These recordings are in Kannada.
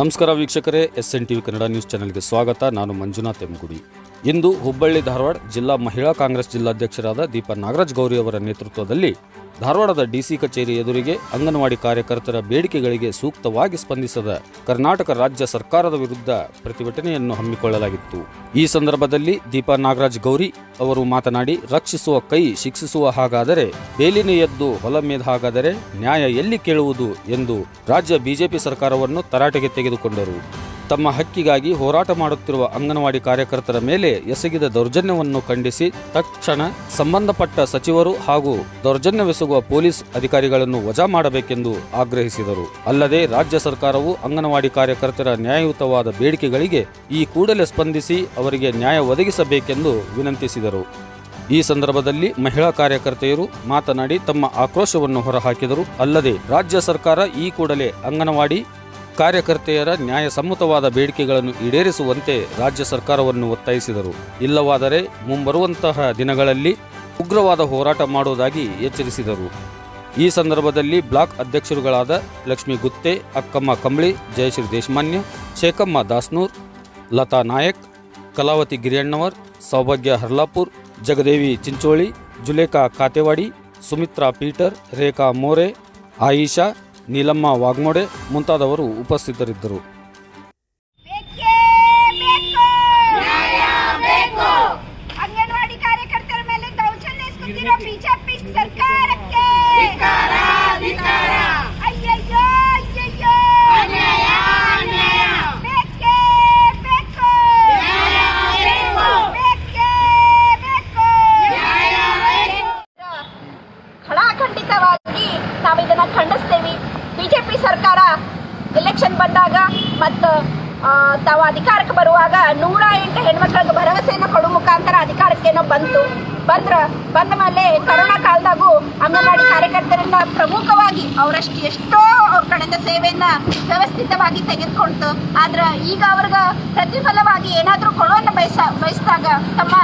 ನಮಸ್ಕಾರ ವೀಕ್ಷಕರೇ S N TV Kannada news ಚಾನೆಲ್ಗೆ ಸ್ವಾಗತ. ನಾನು ಮಂಜುನಾಥ್ ಎಂಗುಡಿ. ಇಂದು ಹುಬ್ಬಳ್ಳಿ ಧಾರವಾಡ ಜಿಲ್ಲಾ ಮಹಿಳಾ ಕಾಂಗ್ರೆಸ್ ಜಿಲ್ಲಾಧ್ಯಕ್ಷರಾದ ದೀಪಾ ನಾಗರಾಜ್ ಗೌರಿ ಅವರ ನೇತೃತ್ವದಲ್ಲಿ ಧಾರವಾಡದ ಡಿಸಿ ಕಚೇರಿ ಎದುರಿಗೆ ಅಂಗನವಾಡಿ ಕಾರ್ಯಕರ್ತರ ಬೇಡಿಕೆಗಳಿಗೆ ಸೂಕ್ತವಾಗಿ ಸ್ಪಂದಿಸದ ಕರ್ನಾಟಕ ರಾಜ್ಯ ಸರ್ಕಾರದ ವಿರುದ್ಧ ಪ್ರತಿಭಟನೆಯನ್ನು ಹಮ್ಮಿಕೊಳ್ಳಲಾಗಿತ್ತು. ಈ ಸಂದರ್ಭದಲ್ಲಿ ದೀಪಾ ನಾಗರಾಜ್ ಗೌರಿ ಅವರು ಮಾತನಾಡಿ, ರಕ್ಷಿಸುವ ಕೈ ಶಿಕ್ಷಿಸುವ ಹಾಗಾದರೆ, ಬೇಲಿನ ಎದ್ದು ಹೊಲ ಮೇದ ಹಾಗಾದರೆ ನ್ಯಾಯ ಎಲ್ಲಿ ಕೇಳುವುದು? ಎಂದು ರಾಜ್ಯ ಬಿಜೆಪಿ ಸರ್ಕಾರವನ್ನು ತರಾಟೆಗೆ ತೆಗೆದುಕೊಂಡರು. ತಮ್ಮ ಹಕ್ಕಿಗಾಗಿ ಹೋರಾಟ ಮಾಡುತ್ತಿರುವ ಅಂಗನವಾಡಿ ಕಾರ್ಯಕರ್ತರ ಮೇಲೆ ಎಸಗಿದ ದೌರ್ಜನ್ಯವನ್ನು ಖಂಡಿಸಿ ತಕ್ಷಣ ಸಂಬಂಧಪಟ್ಟ ಸಚಿವರು ಹಾಗೂ ದೌರ್ಜನ್ಯವೆಸಗುವ ಪೊಲೀಸ್ ಅಧಿಕಾರಿಗಳನ್ನು ವಜಾ ಮಾಡಬೇಕೆಂದು ಆಗ್ರಹಿಸಿದರು. ಅಲ್ಲದೆ ರಾಜ್ಯ ಸರ್ಕಾರವು ಅಂಗನವಾಡಿ ಕಾರ್ಯಕರ್ತರ ನ್ಯಾಯಯುತವಾದ ಬೇಡಿಕೆಗಳಿಗೆ ಈ ಕೂಡಲೇ ಸ್ಪಂದಿಸಿ ಅವರಿಗೆ ನ್ಯಾಯ ಒದಗಿಸಬೇಕೆಂದು ವಿನಂತಿಸಿದರು. ಈ ಸಂದರ್ಭದಲ್ಲಿ ಮಹಿಳಾ ಕಾರ್ಯಕರ್ತೆಯರು ಮಾತನಾಡಿ ತಮ್ಮ ಆಕ್ರೋಶವನ್ನು ಹೊರಹಾಕಿದರು. ಅಲ್ಲದೆ ರಾಜ್ಯ ಸರ್ಕಾರ ಈ ಕೂಡಲೇ ಅಂಗನವಾಡಿ ಕಾರ್ಯಕರ್ತೆಯರ ನ್ಯಾಯಸಮ್ಮತವಾದ ಬೇಡಿಕೆಗಳನ್ನು ಈಡೇರಿಸುವಂತೆ ರಾಜ್ಯ ಸರ್ಕಾರವನ್ನು ಒತ್ತಾಯಿಸಿದರು. ಇಲ್ಲವಾದರೆ ಮುಂಬರುವಂತಹ ದಿನಗಳಲ್ಲಿ ಉಗ್ರವಾದ ಹೋರಾಟ ಮಾಡುವುದಾಗಿ ಎಚ್ಚರಿಸಿದರು. ಈ ಸಂದರ್ಭದಲ್ಲಿ ಬ್ಲಾಕ್ ಅಧ್ಯಕ್ಷರುಗಳಾದ ಲಕ್ಷ್ಮಿ ಗುತ್ತೆ, ಅಕ್ಕಮ್ಮ ಕಂಬಳಿ, ಜಯಶ್ರೀ ದೇಶಮಾನ್ಯ, ಶೇಖಮ್ಮ ದಾಸ್ನೂರ್, ಲತಾ ನಾಯಕ್, ಕಲಾವತಿ ಗಿರಿಯಣ್ಣವರ್, ಸೌಭಾಗ್ಯ ಹರ್ಲಾಪುರ್, ಜಗದೇವಿ ಚಿಂಚೋಳಿ, ಜುಲೇಖಾ ಕಾತೆವಾಡಿ ಸುಮಿತ್ರಾ ಪೀಟರ್, ರೇಖಾ ಮೋರೆ, ಆಯಿಷಾ ನೀಲಮ್ಮ ವಾಗ್ಮೋಡೆ ಮುಂತಾದವರು ಉಪಸ್ಥಿತರಿದ್ದರು ಬೇಕೇ ಬೇಕು ನ್ಯಾಯ ಬೇಕು ಅಂಗನವಾಡಿ ಕಾರ್ಯಕರ್ತರ ಮೇಲೆ ದೌರ್ಜನ್ಯ ಎಸಗುತ್ತಿರೋ ಬಿಜೆಪಿ ಸರ್ಕಾರಕ್ಕೆ ಅಯ್ಯಯ್ಯೋ ಅಯ್ಯಯ್ಯೋ ಬೇಕೇ ಬೇಕು ಬೇಕೇ ಬೇಕು ಖಡಾಖಂಡಿತವಾಗಿ ನಾವು ಇದನ್ನ ಖಂಡಿಸ್ತೇವೆ ಬಿಜೆಪಿ ಸರ್ಕಾರ ಎಲೆಕ್ಷನ್ ಬಂದಾಗ ಮತ್ತು ತಾವು ಅಧಿಕಾರಕ್ಕೆ ಬರುವಾಗ ನೂರ ಎಂಟು ಹೆಣ್ಮಕ್ಳಿಗೆ ಭರವಸೆಯನ್ನು ಕೊಡೋ ಮುಖಾಂತರ ಅಧಿಕಾರಕ್ಕೇನೋ ಬಂತು. ಬಂದ್ರ, ಬಂದ ಮೇಲೆ ಕರೋನಾ ಕಾಲದಾಗೂ ಅಂಗನವಾಡಿ ಕಾರ್ಯಕರ್ತರಿಂದ ಪ್ರಮುಖವಾಗಿ ಅವರಷ್ಟು ಎಷ್ಟೋ ಕಳೆದ ಸೇವೆಯನ್ನ ವ್ಯವಸ್ಥಿತವಾಗಿ ತೆಗೆದುಕೊಳ್ತು. ಆದ್ರ ಈಗ ಅವ್ರಿಗೆ ಪ್ರತಿಫಲವಾಗಿ ಏನಾದರೂ ಕೊಡೋನ್ನ ಬಯಸ, ಬಯಸಿದಾಗ ತಮ್ಮ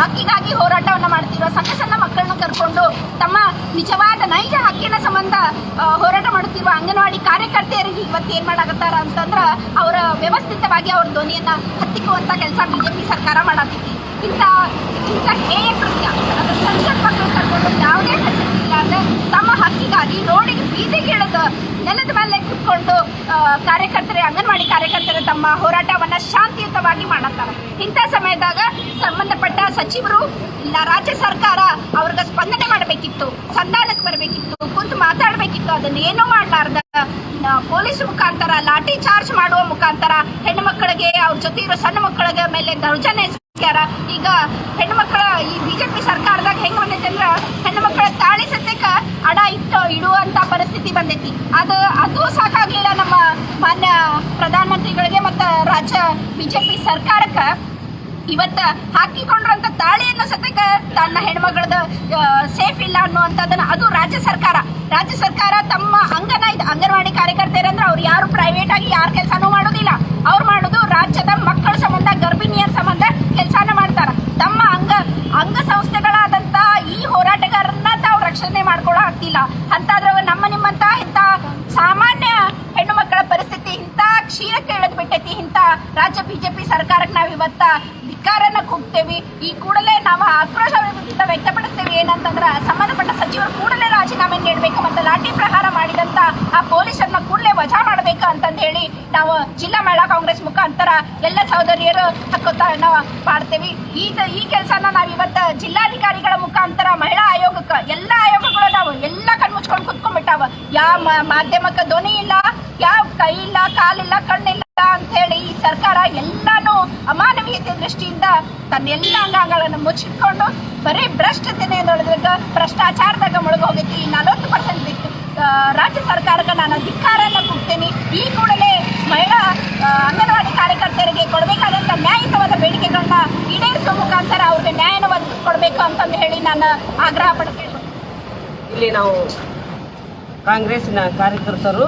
ಹಕ್ಕಿಗಾಗಿ ಹೋರಾಟವನ್ನ ಮಾಡ್ತಿರೋ ಸಣ್ಣ ಸಣ್ಣ ಮಕ್ಕಳನ್ನ ಕರ್ಕೊಂಡು ತಮ್ಮ ನಿಜವಾದ ನೈಜ ಹಕ್ಕಿನ ಸಂಬಂಧ ಹೋರಾಟ ಮಾಡುತ್ತಿರುವ ಅಂಗನವಾಡಿ ಕಾರ್ಯಕರ್ತೆಯರಿಗೆ ಇವತ್ತು ಏನ್ ಮಾಡಾಕತ್ತಾರ ಅಂತಂದ್ರ ಅವರ ವ್ಯವಸ್ಥಿತವಾಗಿ ಅವ್ರ ಧ್ವನಿಯನ್ನ ಹತ್ತಿಕ್ಕುವಂತ ಕೆಲಸ ಬಿಜೆಪಿ ಸರ್ಕಾರ ಮಾಡತ್ತಿತ್ತು ಇಂಥ ಇಂಥ ಹೇಯ ಕೃತ್ಯ ಅದು ಸಂಸತ್ ಮಕ್ಕಳು ಕರ್ಕೊಂಡು ಯಾವುದೇ ಹೆಸರಿಲ್ಲ ಅಂದ್ರೆ ತಮ್ಮ ಹಕ್ಕಿಗಾಗಿ ರೋಡಿಗೆ ಬೀದಿಗೆ ಇಳಿದು ನೆಲದ ಮೇಲೆ ಕುತ್ಕೊಂಡು ಕಾರ್ಯಕರ್ತರೆ, ಅಂಗನವಾಡಿ ಕಾರ್ಯಕರ್ತರು ತಮ್ಮ ಹೋರಾಟವನ್ನ ಶಾಂತಿಯುತವಾಗಿ ಮಾಡತ್ತಾರೆ ಇಂಥ ಸಮಯದಾಗ ಸಂಬಂಧಪಟ್ಟ ಸಚಿವರು ಇಲ್ಲ, ರಾಜ್ಯ ಸರ್ಕಾರ ಅವ್ರಿಗೆ ಸ್ಪಂದನೆ ಮಾಡಬೇಕಿತ್ತು, ಸಂಧಾನಕ್ಕೆ ಬರಬೇಕಿತ್ತು, ಕುಂತು ಮಾತಾಡಬೇಕಿತ್ತು, ಅದನ್ನ ಏನೂ ಮಾಡಲಾರ್ದ ಪೊಲೀಸ್ ಮುಖಾಂತರ, ಲಾಠಿ ಚಾರ್ಜ್ ಮಾಡುವ ಮುಖಾಂತರ ಹೆಣ್ಣು ಮಕ್ಕಳಿಗೆ, ಅವ್ರ ಜೊತೆ ಇರೋ ಸಣ್ಣ ಮಕ್ಕಳಿಗೆ ಮೇಲೆ ದೌರ್ಜನ್ಯ. ಈಗ ಹೆಣ್ಣು ಮಕ್ಕಳ ಈ ಬಿಜೆಪಿ ಸರ್ಕಾರದಾಗ ಹೆಂಗ್ ಬಂದೈತಿ ಅಂದ್ರ ಹೆಣ್ಣು ಮಕ್ಕಳ ತಾಳಿ ಸತ್ಯಕ್ಕ ಅಡ ಇಟ್ಟು ಇಡುವಂತ ಪರಿಸ್ಥಿತಿ ಬಂದೈತಿ. ಅದು ಅದು ಸಾಕಾಗ್ಲಿಲ್ಲ ನಮ್ಮ ಮಾನ್ಯ ಪ್ರಧಾನಮಂತ್ರಿಗಳಿಗೆ ಮತ್ತ ರಾಜ್ಯ ಬಿಜೆಪಿ ಸರ್ಕಾರಕ್ಕ. ಇವತ್ತ ಹಾಕಿಕೊಂಡ್ರಂತ ತಾಳಿಯನ್ನು ಸತಕ ತನ್ನ ಹೆಣ್ಮಗಳದ ಸೇಫ್ ಇಲ್ಲ ಅನ್ನುವಂಥದ್ದನ್ನ ಅದು ರಾಜ್ಯ ಸರ್ಕಾರ. ರಾಜ್ಯ ಸರ್ಕಾರ ತಮ್ಮ ಅಂಗನ ಇದು ಅಂಗನವಾಡಿ ಕಾರ್ಯಕರ್ತೆಯರಂದ್ರೆ ಅವ್ರು ಯಾರು ಪ್ರೈವೇಟ್ ಆಗಿ ಯಾರ ಕೆಲಸನೂ ಮಾಡೋದಿಲ್ಲ ಅವ್ರು ಮಾಡೋದು ರಾಜ್ಯದ ಮಕ್ಕಳ ಸಂಬಂಧ ಗರ್ಭಿಣಿಯರ ಸಂಬಂಧ ಕೆಲಸನ ಮಾಡ್ತಾರ ತಮ್ಮ ಅಂಗ ಅಂಗ ಸಂಸ್ಥೆಗಳಾದಂತ ಈ ಹೋರಾಟಗಾರರನ್ನ ತಾವು ರಕ್ಷಣೆ ಮಾಡ್ಕೊಳ್ಳೋ ಆಗ್ತಿಲ್ಲ ಅಂತಾದ್ರೆ ನಮ್ಮ ನಿಮ್ಮಂತ ಇಂಥ ಸಾಮಾನ್ಯ ಹೆಣ್ಣು ಮಕ್ಕಳ ಪರಿಸ್ಥಿತಿ ಇಂಥ ಕ್ಷೀರಕ್ಕೆ ಇಳಿದು ಬಿಟ್ಟೈತಿ. ಇಂಥ ರಾಜ್ಯ ಬಿಜೆಪಿ ಸರ್ಕಾರಕ್ಕೆ ನಾವು ಇವತ್ತ ಧಿಕ್ಕಾರನ್ನ ಕೂಗ್ತೇವಿ. ಈ ಕೂಡಲೇ ನಾವು ಆಕ್ರೋಶ ವ್ಯಕ್ತಪಡಿಸ್ತೇವೆ. ಏನಂತಂದ್ರ ಸಂಬಂಧಪಟ್ಟ ಸಚಿವರು ಕೂಡಲೇ ರಾಜೀನಾಮೆ ನೀಡಬೇಕು ಮತ್ತು ಲಾಠಿ ಪ್ರಹಾರ ಮಾಡಿದಂತ ಆ ಪೊಲೀಸರನ್ನ ಕೂಡಲೇ ವಜಾ ಮಾಡಬೇಕು ಅಂತಂದು ಹೇಳಿ ನಾವು ಜಿಲ್ಲಾ ಮಹಿಳಾ ಕಾಂಗ್ರೆಸ್ ಮುಖಾಂತರ ಎಲ್ಲ ಸಹೋದರಿಯರು ಹಕ್ಕೊತ್ತ ನಾವು ಮಾಡ್ತೇವೆ. ಈ ಈ ಕೆಲಸನ ನಾವು ಇವತ್ತು ಜಿಲ್ಲಾಧಿಕಾರಿಗಳ ಮುಖಾಂತರ ಮಹಿಳಾ ಆಯೋಗಕ್ಕೆ, ಎಲ್ಲ ಆಯೋಗಗಳು ನಾವು ಎಲ್ಲ ಕಣ್ಮುಚ್ಕೊಂಡು ಕುತ್ಕೊಂಡ್ಬಿಟ್ಟಾವ ಯಾವ ಮಾಧ್ಯಮಕ್ಕ ಧ್ವನಿ ಇಲ್ಲ ಯಾವ ಕೈ ಇಲ್ಲ ಕಾಲಿಲ್ಲ ಕಣ್ಣಿಲ್ಲ ಅಂತ ಹೇಳಿ ಈ ಸರ್ಕಾರ ಎಲ್ಲಾನು ಅಮಾನವೀಯತೆ ದೃಷ್ಟಿಯಿಂದ ತನ್ನೆಲ್ಲ ಅಂಗಾಂಗಗಳನ್ನು ಮುಚ್ಚಿಟ್ಕೊಂಡು ಬರೀ ಭ್ರಷ್ಟತೆನೆ ನೋಡಿದಾಗ ಭ್ರಷ್ಟಾಚಾರದಾಗ ಮುಳುಗೋಗೈತಿ ನಲವತ್ತು ಪರ್ಸೆಂಟ್ ರಾಜ್ಯ ಸರ್ಕಾರಕ್ಕೆ ನಾನು ಧಿಕ್ಕಾರನ್ನ ಕೊಡ್ತೇನೆ. ಈ ಕೂಡಲೇ ಮಹಿಳಾ ಅಂಗನವಾಡಿ ಕಾರ್ಯಕರ್ತರಿಗೆ ಕೊಡಬೇಕಾದಂಥ ನ್ಯಾಯಯುತವಾದ ಬೇಡಿಕೆಗಳನ್ನ ಈಡೇರಿಸುವ ಮುಖಾಂತರ ಅವ್ರಿಗೆ ನ್ಯಾಯನ ಒದಗಿಸ್ಕೊಡ್ಬೇಕು ಅಂತಂದು ಹೇಳಿ ನಾನು ಆಗ್ರಹ ಪಡ್ತೇನೆ ಇಲ್ಲಿ ನಾವು ಕಾಂಗ್ರೆಸ್ಸಿನ ಕಾರ್ಯಕರ್ತರು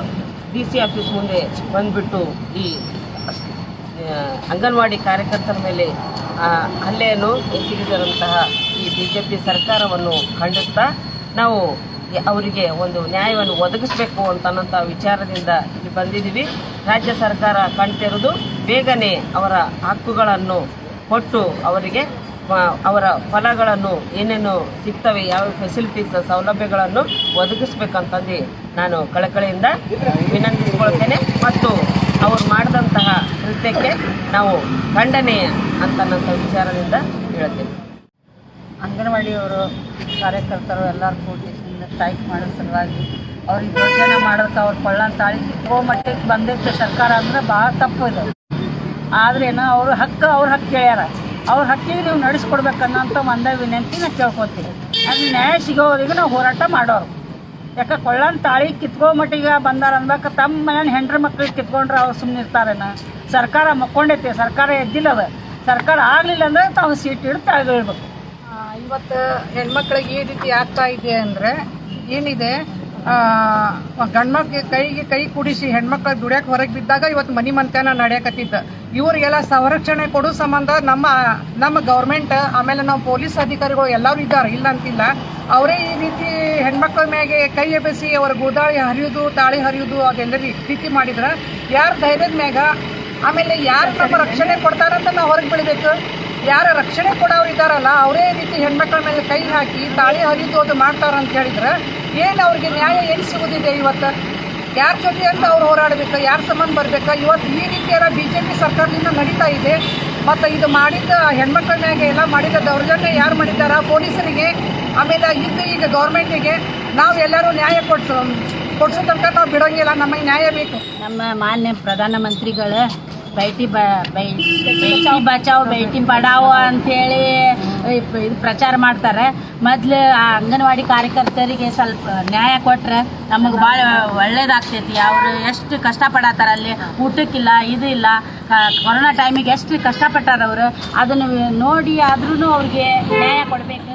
ಡಿ ಸಿ ಆಫೀಸ್ ಮುಂದೆ ಬಂದುಬಿಟ್ಟು ಈ ಅಂಗನವಾಡಿ ಕಾರ್ಯಕರ್ತರ ಮೇಲೆ ಹಲ್ಲೆಯನ್ನು ಎಸಗಿದಂತಹ ಈ ಬಿ ಜೆ ಪಿ ಸರ್ಕಾರವನ್ನು ಖಂಡಿಸ್ತಾ ನಾವು ಅವರಿಗೆ ಒಂದು ನ್ಯಾಯವನ್ನು ಒದಗಿಸಬೇಕು ಅಂತನ್ನೋಂಥ ವಿಚಾರದಿಂದ ಇಲ್ಲಿ ಬಂದಿದ್ದೀವಿ. ರಾಜ್ಯ ಸರ್ಕಾರ ಕಣ್ತೆರೆದು ಬೇಗನೆ ಅವರ ಹಕ್ಕುಗಳನ್ನು ಕೊಟ್ಟು ಅವರಿಗೆ ಅವರ ಫಲಗಳನ್ನು ಏನೇನು ಸಿಗ್ತವೆ, ಯಾವ ಫೆಸಿಲಿಟೀಸ್ ಸೌಲಭ್ಯಗಳನ್ನು ಒದಗಿಸ್ಬೇಕಂತಂದು ನಾನು ಕಳಕಳಿಯಿಂದ ವಿನಂತಿಸ್ಕೊಳ್ತೇನೆ. ಮತ್ತು ಅವರು ಮಾಡಿದಂತಹ ಕೃತ್ಯಕ್ಕೆ ನಾವು ಖಂಡನೀಯ ಅಂತನ್ನಂಥ ವಿಚಾರದಿಂದ ಹೇಳ್ತೇನೆ ಅಂಗನವಾಡಿಯವರು ಕಾರ್ಯಕರ್ತರು ಎಲ್ಲರೂ ಕೂಡಿ ಸ್ಟ್ರೈಕ್ ಮಾಡೋ ಸಲುವಾಗಿ ಅವ್ರಿಗೆ ಯೋಜನೆ ಮಾಡೋಕ್ಕೆ ಅವ್ರು ಕೊಳ್ಳಂತ ತಾಳಿ ಸಿಕ್ಕೋ ಮಟ್ಟಿಗೆ ಬಂದೈತೆ ಸರ್ಕಾರ ಅಂದ್ರೆ ಭಾಳ ತಪ್ಪು ಇದೆ. ಆದ್ರೇನು ಅವರು ಹಕ್ಕು ಅವ್ರ ಹಕ್ಕು ಕೇಳ್ಯಾರ. ಅವ್ರ ಹಕ್ಕಿಗೆ ನೀವು ನಡೆಸ್ಕೊಡ್ಬೇಕನ್ನೋಂಥ ಒಂದೇ ವಿನಂತಿ ನಾ ಕೇಳ್ಕೊತೀವಿ. ಅದು ನ್ಯಾಯ ಸಿಗೋವರೆಗೂ ನಾವು ಹೋರಾಟ ಮಾಡೋರು. ಯಾಕೆ ಕೊಳ್ಳನ್ ತಾಳಿ ಕಿತ್ಕೋ ಮಟ್ಟಿಗೆ ಬಂದಾರ ಅನ್ಬೇಕು ತಮ್ಮ ಮನೇನ ಹೆಂಡ್ರ ಮಕ್ಳಿಗೆ ಕಿತ್ಕೊಂಡ್ರೆ ಅವ್ರು ಸುಮ್ಮನೆ ಇರ್ತಾರೇನ? ಸರ್ಕಾರ ಮಕ್ಕೊಂಡೈತಿ ಸರ್ಕಾರ ಎದ್ದಿಲ್ಲ ಅದು ಸರ್ಕಾರ ಆಗಲಿಲ್ಲ ಅಂದ್ರೆ ತಾವು ಸೀಟ್ ಹಿಡಿದು ತೆಳಗಿಳ್ಬೇಕು. ಆ, ಇವತ್ತು ಹೆಣ್ಮಕ್ಳಿಗೆ ಈ ರೀತಿ ಆಗ್ತಾ ಇದೆ ಅಂದರೆ ಏನಿದೆ? ಗಂಡ್ಮಕ್ಳಿಗೆ ಕೈಗೆ ಕೈ ಕುಡಿಸಿ ಹೆಣ್ಮಕ್ಳು ದುಡಿಯಕ್ಕೆ ಹೊರಗೆ ಬಿದ್ದಾಗ ಇವತ್ತು ಮನಿ ಮಂತ್ಯಾನ ನಡೆಯಕತ್ತಿತ್ತು ಇವ್ರಿಗೆಲ್ಲ ಸಂರಕ್ಷಣೆ ಕೊಡೋ ಸಂಬಂಧ ನಮ್ಮ ನಮ್ಮ ಗೌರ್ಮೆಂಟ್ ಆಮೇಲೆ ನಾವು ಪೊಲೀಸ್ ಅಧಿಕಾರಿಗಳು ಎಲ್ಲರೂ ಇದ್ದಾರೆ, ಇಲ್ಲ ಅಂತಿಲ್ಲ. ಅವರೇ ಈ ರೀತಿ ಹೆಣ್ಮಕ್ಳ ಮ್ಯಾಗೆ ಕೈ ಎಬ್ಬಿಸಿ ಅವ್ರ ಗೋದಾಳಿ ಹರಿಯೋದು, ತಾಳಿ ಹರಿಯೋದು ಅದೆಲ್ಲ ರೀತಿ ಮಾಡಿದ್ರೆ, ಯಾರ ಧೈರ್ಯದ ಮ್ಯಾಗ, ಆಮೇಲೆ ಯಾರು ನಮ್ಮ ರಕ್ಷಣೆ ಕೊಡ್ತಾರಂತ ನಾವು ಹೊರಗೆ ಬೆಳಿಬೇಕು? ಯಾರ ರಕ್ಷಣೆ ಕೊಡೋರು ಇದ್ದಾರಲ್ಲ ಅವರೇ ರೀತಿ ಹೆಣ್ಮಕ್ಳ ಮೇಲೆ ಕೈ ಹಾಕಿ ತಾಳಿ ಹರಿದು ಅದು ಮಾಡ್ತಾರ ಅಂತ ಹೇಳಿದ್ರೆ ಏನು ಅವ್ರಿಗೆ ನ್ಯಾಯ ಏನು ಸಿಗುದಿದೆ ಇವತ್ತು? ಯಾರ ಜೊತೆ ಅಂತ ಅವ್ರು ಹೋರಾಡಬೇಕು, ಯಾರ ಸಂಬಂಧ ಬರ್ಬೇಕು? ಇವತ್ತು ಈ ರೀತಿ ಎಲ್ಲ ಬಿ ಜೆ ಪಿ ಸರ್ಕಾರದಿಂದ ನಡೀತಾ ಇದೆ. ಮತ್ತು ಇದು ಮಾಡಿದ ಹೆಣ್ಮಕ್ಳ ಮ್ಯಾಗೆ ಎಲ್ಲ ಮಾಡಿದ ದೌರ್ಜನ್ಯ ಯಾರು ಮಾಡಿದಾರ ಪೊಲೀಸರಿಗೆ, ಆಮೇಲೆ ಇದು ಈಗ ಗೌರ್ಮೆಂಟಿಗೆ ನಾವು ಎಲ್ಲರೂ ನ್ಯಾಯ ಕೊಡ್ಸೋ ಕೊಡ್ಸೋ ತನಕ ನಾವು ಬಿಡೋಂಗಿಲ್ಲ. ನಮಗೆ ನ್ಯಾಯ ಬೇಕು. ನಮ್ಮ ಮಾನ್ಯ ಪ್ರಧಾನಮಂತ್ರಿಗಳು ಬೈಟಿ ಬ ಬೇಟಿ ಬಚಾವ್ ಬೈಟಿ ಪಡಾವ್ ಅಂತೇಳಿ ಇದು ಪ್ರಚಾರ ಮಾಡ್ತಾರೆ. ಮೊದ್ಲು ಆ ಅಂಗನವಾಡಿ ಕಾರ್ಯಕರ್ತರಿಗೆ ಸ್ವಲ್ಪ ನ್ಯಾಯ ಕೊಟ್ರೆ ನಮಗೆ ಭಾಳ ಒಳ್ಳೇದಾಗ್ತೈತಿ. ಅವರು ಎಷ್ಟು ಕಷ್ಟಪಡತ್ತಾರ ಅಲ್ಲಿ? ಊಟಕ್ಕಿಲ್ಲ ಇದು ಇಲ್ಲ ಕೊರೋನಾ ಟೈಮಿಗೆ ಎಷ್ಟು ಕಷ್ಟಪಟ್ಟಾರ ಅವರು? ಅದನ್ನು ನೋಡಿ ಆದ್ರೂ ಅವ್ರಿಗೆ ನ್ಯಾಯ ಕೊಡಬೇಕು.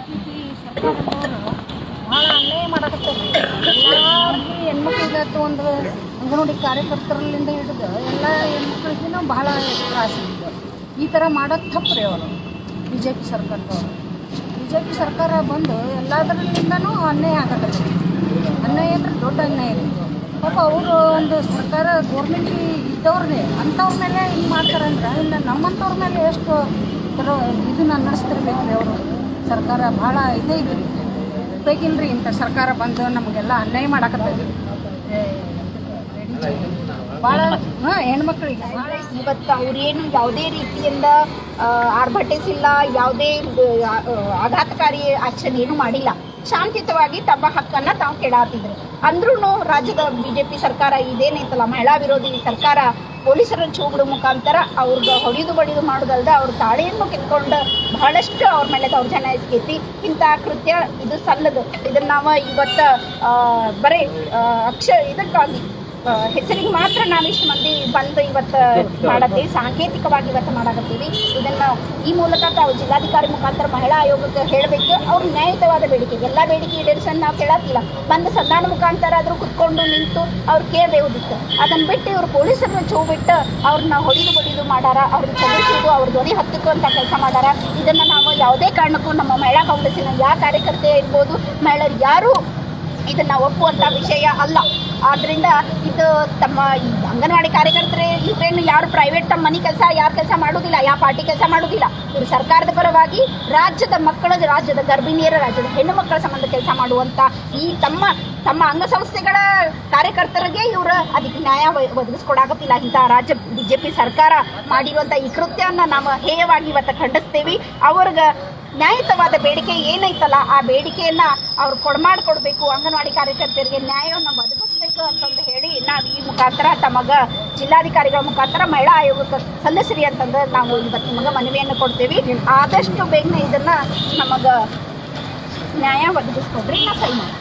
ಭಾಳ ಅನ್ಯಾಯ ಮಾಡಕತ್ತಾರೆ ಒಂದು ಅಂಗನವಾಡಿ ಕಾರ್ಯಕರ್ತರಲ್ಲಿಂದ ಹಿಡಿದು ಬಹಳ ತ್ರಾಸು ಈ ಥರ ಮಾಡೋದು ತಪ್ಪು ರೀ ಅವರು ಬಿ ಜೆ ಪಿ ಸರ್ಕಾರದವರು ಬಿ ಜೆ ಪಿ ಸರ್ಕಾರ ಬಂದು ಎಲ್ಲದರಲ್ಲಿಂದನೂ ಅನ್ಯಾಯ ಆಗತ್ತೆ ಅನ್ಯಾಯ ಅಂದ್ರೆ ದೊಡ್ಡ ಅನ್ಯಾಯ ಇದೆ ಪಾಪ ಅವರು ಒಂದು ಸರ್ಕಾರ ಗೌರ್ಮೆಂಟ್ ಇದ್ದವ್ರನ್ನೇ ಅಂಥವ್ರ ಮೇಲೆ ಹಿಂಗೆ ಮಾಡ್ತಾರಂದ್ರೆ ಇನ್ನು ನಮ್ಮಂಥವ್ರ ಮೇಲೆ ಎಷ್ಟು ಥರ ಇದನ್ನ ನಡೆಸ್ತಿರ್ಬೇಕು ರೀ ಅವರು ಸರ್ಕಾರ ಭಾಳ ಇದೇ ಇದ್ರಿ ಬೇಕಿಲ್ರಿ ಇಂಥ ಸರ್ಕಾರ ಬಂದು ನಮಗೆಲ್ಲ ಅನ್ಯಾಯ ಮಾಡಕತ್ತೈತಿ ಭಾಳ ಹಾಂ, ಹೆಣ್ಮಕ್ಳಿಗೆ. ಇವತ್ತು ಅವ್ರೇನು ಯಾವುದೇ ರೀತಿಯಿಂದ ಆರ್ಭಟಿಸಿಲ್ಲ, ಯಾವುದೇ ಆಘಾತಕಾರಿ ಆಚರಣೆ ಏನು ಮಾಡಿಲ್ಲ. ಶಾಂತಿಯುತವಾಗಿ ತಮ್ಮ ಹಕ್ಕನ್ನ ತಾವು ಕೆಡಾತಿದ್ರು. ಅಂದ್ರೂ ರಾಜ್ಯದ ಬಿಜೆಪಿ ಸರ್ಕಾರ ಇದೇನೈತಲ್ಲ ಮಹಿಳಾ ವಿರೋಧಿ ಸರ್ಕಾರ ಪೊಲೀಸರ ಚೂಗುಡು ಮುಖಾಂತರ ಅವ್ರಿಗೆ ಹೊಡೆದು ಬಡಿದು ಮಾಡೋದಲ್ದೆ ಅವ್ರ ತಾಳೆಯನ್ನು ಕಿತ್ಕೊಂಡು ಬಹಳಷ್ಟು ಅವ್ರ ಮೇಲೆ ದೌರ್ಜನ್ಯ ಎಸ್ಕೈತಿ. ಇಂಥ ಕೃತ್ಯ, ಇದು ಸಲ್ಲದು ಇದನ್ನ ನಾವು ಇವತ್ತು ಬರೀ ಅಕ್ಷ, ಇದಕ್ಕಾಗಿ ಹೆಸರಿಗೆ ಮಾತ್ರ ನಾವಿಷ್ಟು ಮಂದಿ ಬಂದು ಇವತ್ತು ಮಾಡತ್ತೀವಿ ಸಾಂಕೇತಿಕವಾಗಿ ಇವತ್ತು ಮಾಡಾಕತ್ತೀವಿ. ಇದನ್ನ ಈ ಮೂಲಕ ತಾವು ಜಿಲ್ಲಾಧಿಕಾರಿ ಮುಖಾಂತರ ಮಹಿಳಾ ಆಯೋಗಕ್ಕೆ ಹೇಳಬೇಕು. ಅವ್ರ ನ್ಯಾಯಯುತವಾದ ಬೇಡಿಕೆ. ಎಲ್ಲ ಬೇಡಿಕೆ ಈಡೇರಿಸನ್ನು ನಾವು ಕೇಳತ್ತಿಲ್ಲ. ಬಂದು ಸಂಧಾನ ಮುಖಾಂತರ ಆದರೂ ಕುತ್ಕೊಂಡು ನಿಂತು ಅವ್ರು ಕೇಳಬೇಕಿತ್ತು ಅದನ್ನ ಬಿಟ್ಟು ಇವರು ಪೊಲೀಸರನ್ನ ಚೂ ಬಿಟ್ಟು ಅವ್ರನ್ನ ಹೊಡಿದು ಹೊಡಿದು ಮಾಡಾರ. ಅವ್ರನ್ನ ಚಲಿಸಿದ್ದು ಅವ್ರ ಧ್ವನಿ ಅಂತ ಕೆಲಸ ಮಾಡಾರ. ಇದನ್ನ ನಾವು ಯಾವುದೇ ಕಾರಣಕ್ಕೂ ನಮ್ಮ ಮಹಿಳಾ ಕಾಂಗ್ರೆಸ್ಸಿನ ಯಾವ ಕಾರ್ಯಕರ್ತೆ ಇರ್ಬೋದು, ಮಹಿಳೆಯರು ಯಾರು ಇದನ್ನ ಒಪ್ಪುವಂತ ವಿಷಯ ಅಲ್ಲ. ಆದ್ರಿಂದ ಇದು ತಮ್ಮ ಅಂಗನವಾಡಿ ಕಾರ್ಯಕರ್ತರೆ ಇವ್ರೇನು ಯಾರು ಪ್ರೈವೇಟ್ ತಮ್ಮ ಮನೆ ಕೆಲಸ, ಯಾರ ಕೆಲಸ ಮಾಡೋದಿಲ್ಲ ಯಾವ ಪಾರ್ಟಿ ಕೆಲಸ ಮಾಡೋದಿಲ್ಲ. ಇವರು ಸರ್ಕಾರದ ಪರವಾಗಿ ರಾಜ್ಯದ ಮಕ್ಕಳ, ರಾಜ್ಯದ ಗರ್ಭಿಣಿಯರ, ರಾಜ್ಯದ ಹೆಣ್ಣು ಮಕ್ಕಳ ಸಂಬಂಧ ಕೆಲಸ ಮಾಡುವಂತ ಈ ತಮ್ಮ ತಮ್ಮ ಅಂಗಸಂಸ್ಥೆಗಳ ಕಾರ್ಯಕರ್ತರಿಗೆ ಇವರು ಅದಕ್ಕೆ ನ್ಯಾಯ ಒದಗಿಸ್ಕೊಡಾಗುತ್ತಿಲ್ಲ ಇಂಥ ರಾಜ್ಯ ಬಿಜೆಪಿ ಸರ್ಕಾರ ಮಾಡಿರುವಂಥ ಈ ಕೃತ್ಯವನ್ನ ನಾವು ಹೇಯವಾಗಿ ಇವತ್ತು ಖಂಡಿಸ್ತೇವೆ. ಅವ್ರಿಗೆ ನ್ಯಾಯಯುತವಾದ ಬೇಡಿಕೆ ಏನೈತಲ್ಲ, ಆ ಬೇಡಿಕೆಯನ್ನ ಅವ್ರು ಕೊಡ್ಮಾಡ್ಕೊಡ್ಬೇಕು. ಅಂಗನವಾಡಿ ಕಾರ್ಯಕರ್ತರಿಗೆ ನ್ಯಾಯವನ್ನು ಒದಗಿಸ್ಬೇಕು ಅಂತಂದು ಹೇಳಿ ನಾವು ಈ ಮುಖಾಂತರ ತಮಗ ಜಿಲ್ಲಾಧಿಕಾರಿಗಳ ಮುಖಾಂತರ ಮಹಿಳಾ ಆಯೋಗಕ್ಕೆ ಸಲ್ಲಿಸ್ರಿ ಅಂತಂದು ನಾವು ಇವತ್ತು ನಿಮಗೆ ಮನವಿಯನ್ನು ಕೊಡ್ತೀವಿ. ಆದಷ್ಟು ಬೇಗನೆ ಇದನ್ನ ನಮಗೆ ನ್ಯಾಯ ಒದಗಿಸ್ಕೊಡ್ರಿ ನಾ ಸೈ ಮಾಡಿ